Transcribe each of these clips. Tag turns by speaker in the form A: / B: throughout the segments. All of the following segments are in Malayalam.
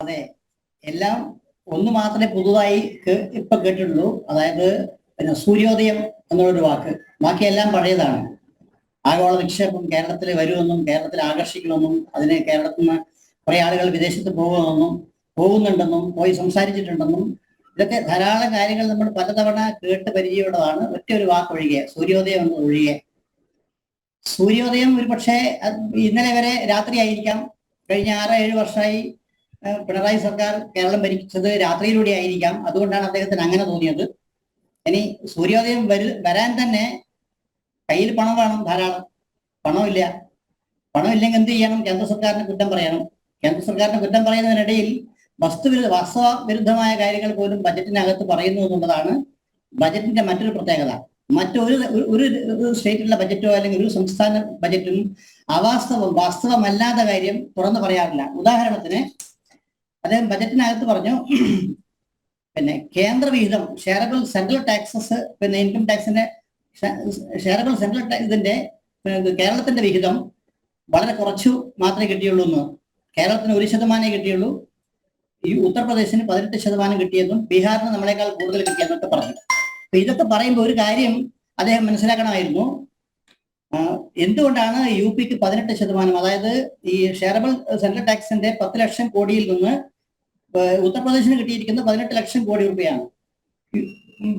A: അതെ. എല്ലാം ഒന്ന് മാത്രമേ പുതുതായി ഇപ്പൊ കേട്ടിട്ടുള്ളൂ. അതായത് പിന്നെ സൂര്യോദയം എന്നുള്ളൊരു വാക്ക്. ബാക്കിയെല്ലാം പഴയതാണ്. ആഗോള നിക്ഷേപം കേരളത്തിൽ വരുമെന്നും കേരളത്തിൽ ആകർഷിക്കണമെന്നും അതിന് കേരളത്തിൽ നിന്ന് കുറെ ആളുകൾ വിദേശത്ത് പോകുമെന്നും പോകുന്നുണ്ടെന്നും പോയി സംസാരിച്ചിട്ടുണ്ടെന്നും ഇതൊക്കെ ധാരാളം കാര്യങ്ങൾ നമ്മൾ പലതവണ കേട്ട് പരിചയമുള്ളതാണ്. ഒറ്റ ഒരു വാക്ക് ഒഴികെ സൂര്യോദയം എന്നത് ഒഴികെ. സൂര്യോദയം ഒരു പക്ഷേ ഇന്നലെ വരെ രാത്രിയായിരിക്കാം. കഴിഞ്ഞ ആറ് ഏഴ് വർഷമായി പിണറായി സർക്കാർ കേരളം ഭരിച്ചത് രാത്രിയിലൂടെ ആയിരിക്കാം. അതുകൊണ്ടാണ് അദ്ദേഹത്തിന് അങ്ങനെ തോന്നിയത്. ഇനി സൂര്യോദയം വരു വരാൻ തന്നെ കയ്യിൽ പണം വേണം ധാരാളം. പണമില്ല. പണമില്ലെങ്കിൽ എന്ത് ചെയ്യണം? കേന്ദ്ര സർക്കാരിനെ കുറ്റം പറയണം. കേന്ദ്ര സർക്കാരിനെ കുറ്റം പറയുന്നതിനിടയിൽ വസ്തുവിരുദ്ധ വാസ്തവ വിരുദ്ധമായ കാര്യങ്ങൾ പോലും ബജറ്റിനകത്ത് പറയുന്നു എന്നുള്ളതാണ് ബജറ്റിന്റെ മറ്റൊരു പ്രത്യേകത. മറ്റൊരു ഒരു സ്റ്റേറ്റിലുള്ള ബജറ്റോ അല്ലെങ്കിൽ ഒരു സംസ്ഥാന ബജറ്റും അവാസ്തവം വാസ്തവമല്ലാത്ത കാര്യം തുറന്നു പറയാറില്ല. ഉദാഹരണത്തിന് അദ്ദേഹം ബജറ്റിനകത്ത് പറഞ്ഞു പിന്നെ കേന്ദ്ര വിഹിതം ഷെയറബിൾ സെൻട്രൽ ടാക്സസ് പിന്നെ ഇൻകം ടാക്സിന്റെ ഷെയറബിൾ സെൻട്രൽ ഇതിന്റെ കേരളത്തിന്റെ വിഹിതം വളരെ കുറച്ചു മാത്രമേ കിട്ടിയുള്ളൂ എന്ന്. കേരളത്തിന് ഒരു ശതമാനമേ കിട്ടിയുള്ളൂ. ഈ ഉത്തർപ്രദേശിന് പതിനെട്ട് ശതമാനം കിട്ടിയെന്നും ബീഹാറിന് നമ്മളെക്കാൾ കൂടുതൽ കിട്ടിയെന്നൊക്കെ പറഞ്ഞു. അപ്പൊ ഇതൊക്കെ പറയുമ്പോൾ ഒരു കാര്യം അദ്ദേഹം മനസ്സിലാക്കണമായിരുന്നു. എന്തുകൊണ്ടാണ് യു പിക്ക് പതിനെട്ട് ശതമാനം? അതായത് ഈ ഷെയറബിൾ സെൻട്രൽ ടാക്സിന്റെ പത്ത് ലക്ഷം കോടിയിൽ നിന്ന് ഉത്തർപ്രദേശിന് കിട്ടിയിരിക്കുന്നത് പതിനെട്ട് ലക്ഷം കോടി രൂപയാണ്.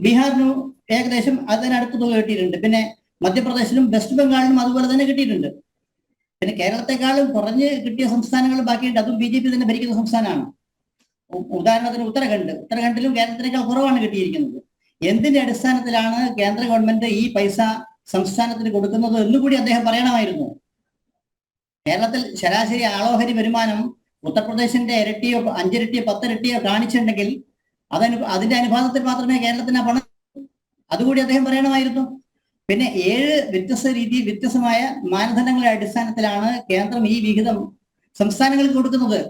A: ബീഹാറിന് ഏകദേശം അതിനടുത്ത് തുക കിട്ടിയിട്ടുണ്ട്. പിന്നെ മധ്യപ്രദേശിലും വെസ്റ്റ് ബംഗാളിലും അതുപോലെ തന്നെ കിട്ടിയിട്ടുണ്ട്. പിന്നെ കേരളത്തെക്കാളും കുറഞ്ഞ് കിട്ടിയ സംസ്ഥാനങ്ങൾ ബാക്കിയുണ്ട്. അതും ബി ജെ പി തന്നെ ഭരിക്കുന്ന സംസ്ഥാനമാണ്. ഉദാഹരണത്തിന് ഉത്തരാഖണ്ഡ്. ഉത്തരാഖണ്ഡിലും കേരളത്തിനേക്കാൾ കുറവാണ് കിട്ടിയിരിക്കുന്നത്. എന്തിന്റെ അടിസ്ഥാനത്തിലാണ് കേന്ദ്ര ഗവൺമെന്റ് ഈ പൈസ സംസ്ഥാനത്തിന് കൊടുക്കുന്നത് എന്നുകൂടി അദ്ദേഹം പറയണമായിരുന്നു. കേരളത്തിൽ ശരാശരി ആളോഹരി വരുമാനം ഉത്തർപ്രദേശിന്റെ ഇരട്ടിയോ അഞ്ചിരട്ടിയോ പത്തിരട്ടിയോ കാണിച്ചിട്ടുണ്ടെങ്കിൽ അതനു അതിന്റെ അനുപാതത്തിൽ മാത്രമേ കേരളത്തിന് പണം. അതുകൂടി അദ്ദേഹം പറയണമായിരുന്നു. പിന്നെ ഏഴ് വ്യത്യസ്ത രീതി വ്യത്യസ്തമായ മാനദണ്ഡങ്ങളുടെ അടിസ്ഥാനത്തിലാണ് കേന്ദ്രം ഈ വിഹിതം സംസ്ഥാനങ്ങൾക്ക് കൊടുക്കുന്നത്.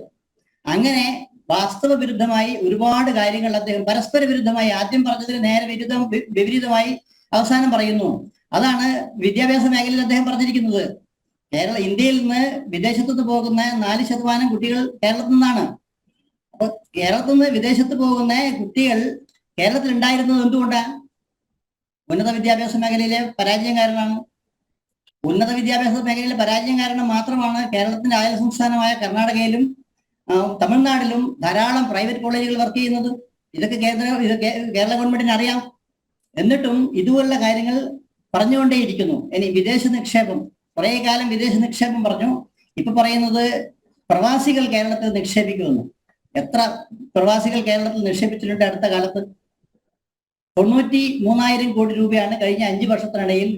A: അങ്ങനെ വാസ്തവ വിരുദ്ധമായി ഒരുപാട് കാര്യങ്ങൾ അദ്ദേഹം പരസ്പര വിരുദ്ധമായി ആദ്യം പറഞ്ഞതിന് നേരെ വിരുദ്ധം വിപരീതമായി അവസാനം പറയുന്നു. അതാണ് വിദ്യാഭ്യാസ മേഖലയിൽ അദ്ദേഹം പറഞ്ഞിരിക്കുന്നത്. കേരള ഇന്ത്യയിൽ നിന്ന് വിദേശത്തു നിന്ന് പോകുന്ന നാല് ശതമാനം കുട്ടികൾ കേരളത്തിൽ നിന്നാണ്. അപ്പൊ കേരളത്തിൽ നിന്ന് വിദേശത്ത് പോകുന്ന കുട്ടികൾ കേരളത്തിൽ ഉണ്ടായിരുന്നത് എന്തുകൊണ്ടാണ് ഉന്നത വിദ്യാഭ്യാസ മേഖലയിലെ പരാജയം കാരണമാണ്. ഉന്നത വിദ്യാഭ്യാസ മേഖലയിലെ പരാജയം കാരണം മാത്രമാണ് കേരളത്തിന്റെ അയൽ സംസ്ഥാനമായ കർണാടകയിലും തമിഴ്നാട്ടിലും ധാരാളം പ്രൈവറ്റ് കോളേജുകൾ വർക്ക് ചെയ്യുന്നത്. ഇതൊക്കെ കേന്ദ്ര കേരള ഗവൺമെന്റിന് അറിയാം. എന്നിട്ടും ഇതുപോലുള്ള കാര്യങ്ങൾ പറഞ്ഞുകൊണ്ടേയിരിക്കുന്നു. ഇനി വിദേശ നിക്ഷേപം കുറെ കാലം വിദേശ നിക്ഷേപം പറഞ്ഞു. ഇപ്പൊ പറയുന്നത് പ്രവാസികൾ കേരളത്തിൽ നിക്ഷേപിക്കുമെന്ന്. എത്ര പ്രവാസികൾ കേരളത്തിൽ നിക്ഷേപിച്ചിട്ടുണ്ട് അടുത്ത കാലത്ത്? തൊണ്ണൂറ്റി മൂന്നായിരം കോടി രൂപയാണ് കഴിഞ്ഞ അഞ്ചു വർഷത്തിനിടയിൽ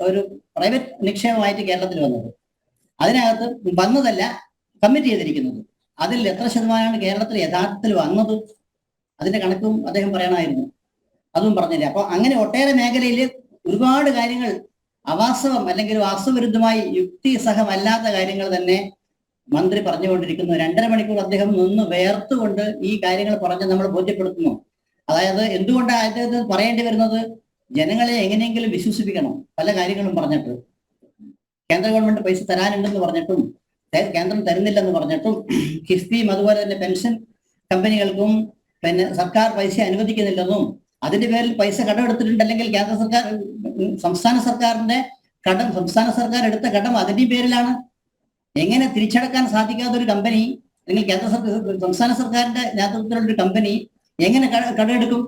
A: ഒരു പ്രൈവറ്റ് നിക്ഷേപമായിട്ട് കേരളത്തിൽ വന്നത്. അതിനകത്ത് വന്നതല്ല കമ്മിറ്റ് ചെയ്തിരിക്കുന്നത്. അതിൽ എത്ര ശതമാനമാണ് കേരളത്തിൽ യഥാർത്ഥത്തിൽ വന്നത്? അതിന്റെ കണക്കും അദ്ദേഹം പറയണമായിരുന്നു. അതും പറഞ്ഞില്ല? അപ്പൊ അങ്ങനെ ഒട്ടേറെ മേഖലയിൽ ഒരുപാട് കാര്യങ്ങൾ അവാസ്തവം അല്ലെങ്കിൽ വാസ്തുവിരുദ്ധമായി യുക്തി സഹമല്ലാത്ത കാര്യങ്ങൾ തന്നെ മന്ത്രി പറഞ്ഞുകൊണ്ടിരിക്കുന്നു. രണ്ടര മണിക്കൂർ അദ്ദേഹം നിന്ന് വേർത്തുകൊണ്ട് ഈ കാര്യങ്ങൾ പറഞ്ഞ് നമ്മൾ ബോധ്യപ്പെടുത്തുന്നു. അതായത് എന്തുകൊണ്ടാണ് അദ്ദേഹത്തിന് പറയേണ്ടി വരുന്നത്? ജനങ്ങളെ എങ്ങനെയെങ്കിലും വിശ്വസിപ്പിക്കണം. പല കാര്യങ്ങളും പറഞ്ഞിട്ട്. കേന്ദ്ര ഗവൺമെന്റ് പൈസ തരാനുണ്ടെന്ന് പറഞ്ഞിട്ടും കേന്ദ്രം തരുന്നില്ലെന്ന് പറഞ്ഞിട്ടും കിഫ്ബിയും അതുപോലെ തന്നെ പെൻഷൻ കമ്പനികൾക്കും പിന്നെ സർക്കാർ പൈസ അനുവദിക്കുന്നില്ലെന്നും അതിന്റെ പേരിൽ പൈസ കടം എടുത്തിട്ടുണ്ട് അല്ലെങ്കിൽ കേന്ദ്ര സർക്കാർ സംസ്ഥാന സർക്കാരിന്റെ കടം സംസ്ഥാന സർക്കാർ എടുത്ത കടം അതിന്റെ പേരിലാണ്. എങ്ങനെ തിരിച്ചടക്കാൻ സാധിക്കാത്ത ഒരു കമ്പനി അല്ലെങ്കിൽ കേന്ദ്ര സർക്കാർ സംസ്ഥാന സർക്കാരിന്റെ നേതൃത്വത്തിലുള്ള ഒരു കമ്പനി എങ്ങനെ കട എടുക്കും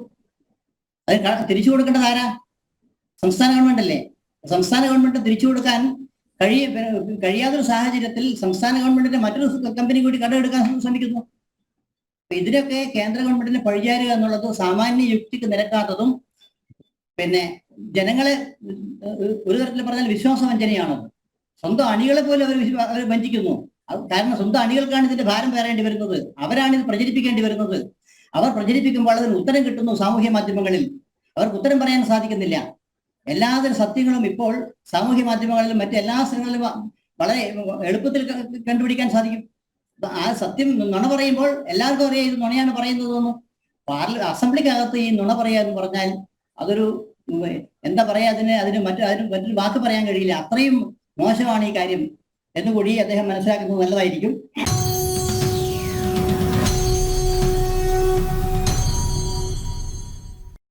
A: അത് തിരിച്ചു കൊടുക്കേണ്ടത് ആരാ? സംസ്ഥാന ഗവൺമെന്റ് അല്ലേ? സംസ്ഥാന ഗവൺമെന്റ് തിരിച്ചു കൊടുക്കാൻ കഴിയ കഴിയാത്തൊരു സാഹചര്യത്തിൽ സംസ്ഥാന ഗവൺമെന്റിന്റെ മറ്റൊരു കമ്പനി കൂടി കടമെടുക്കാൻ ശ്രമിക്കുന്നു. ഇതിനൊക്കെ കേന്ദ്ര ഗവൺമെന്റിന് പഴിചാരുക എന്നുള്ളത് സാമാന്യ യുക്തിക്ക് നിരക്കാത്തതും പിന്നെ ജനങ്ങളെ ഒരു തരത്തിൽ പറഞ്ഞാൽ വിശ്വാസവഞ്ചനയാണത് സ്വന്തം അണികളെ പോലും അവർ അവർ വഞ്ചിക്കുന്നു. കാരണം സ്വന്തം അണികൾക്കാണ് ഇതിന്റെ ഭാരം പേറേണ്ടി വരുന്നത്. അവരാണ് ഇത് പ്രചരിപ്പിക്കേണ്ടി വരുന്നത്. അവർ പ്രചരിപ്പിക്കുമ്പോൾ അതിന് ഉത്തരം കിട്ടുന്നു സാമൂഹ്യ മാധ്യമങ്ങളിൽ. അവർക്ക് ഉത്തരം പറയാൻ സാധിക്കുന്നില്ല. എല്ലാതരം സത്യങ്ങളും ഇപ്പോൾ സാമൂഹ്യ മാധ്യമങ്ങളിലും മറ്റെല്ലാ സ്ഥലങ്ങളിലും വളരെ എളുപ്പത്തിൽ കണ്ടുപിടിക്കാൻ സാധിക്കും. ആ സത്യം നുണ പറയുമ്പോൾ എല്ലാവർക്കും അറിയാം ഇത് നുണയാണ് പറയുന്നതെന്ന്. പാർല അസംബ്ലിക്കകത്ത് ഈ നുണ പറയുക എന്ന് പറഞ്ഞാൽ അതൊരു എന്താ പറയാ അതിന് അതിന് മറ്റു അതിന് മറ്റൊരു വാക്ക് പറയാൻ കഴിയില്ല. അത്രയും മോശമാണ് ഈ കാര്യം. എന്നുകൂടി അദ്ദേഹം മനസ്സിലാക്കുന്നത് നല്ലതായിരിക്കും.